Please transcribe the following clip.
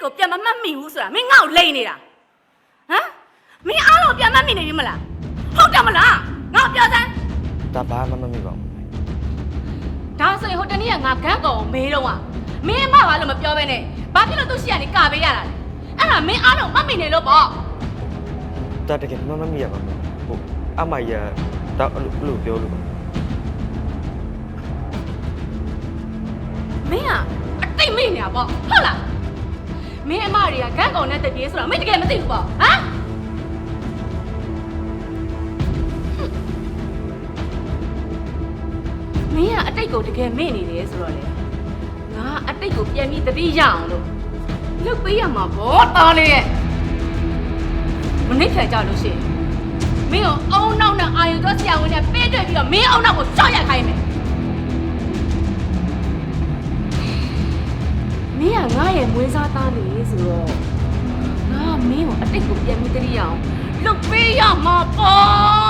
ကိုပြန်မမှတ်မိဘူးဆိုတာမင်းငါ့ကိုလိန်နေတာဟမ်မင်းအားလုံးပြန်မမှတ်မိနေပြီမလားဟုတ်တယ်မလားငါ့ကိုပြောစမ်းဒါဘာမှမမိပါဘူးဒါဆိုရင်ဟိုတနေ့ကငါဂတ်ကောင်ကိုမေးတော့อ่ะမင်းအမဘာလို့မပြောဘဲနဲ့ဘာဖြစ်လို့သူ့ရှိရနေကာပေးရတာလဲအဲ့ဒါမင်းအားလုံးမှတ်မိနေလို့ပေါ့ဒါတကယ်မမမိရပါဘူးဟုတ်အမရတော့အဲ့လိုအဲ့လိုပြောလို့ပါမင်းကအတိတ်မိနေတာပေါ့ဟုတ်လား မင်းအမတွေကဂတ်ကောင်နဲ့တပြေးဆိုတာမင်းတကယ်မသိဘူးပေါ့ဟမ်မင်းကအတိတ်ကိုတကယ်မေ့နေတယ်ဆိုတော့လေငါအတိတ်ကိုပြန်ပြီးတတိရအောင်လို့လုတ်ပေးရမှာပေါ့တော်လေးရဲ့မနစ်ခံကြလို့ရှိရင်မင်းကိုအုံနောက်နဲ့အာယုတော့ဆရာဝန်နဲ့ပေးတွေ့ပြီးတော့မင်းအုံနောက်ကိုကြောက်ရခိုင်းမယ် ရဲ့မွေးစားသားနေဆိုတော့ငါကမင်းကိုအတိတ်ကိုပြန်ပြီးတရိရအောင်လုတ်ပေးရမှာပေါ့ငါသားရဲ့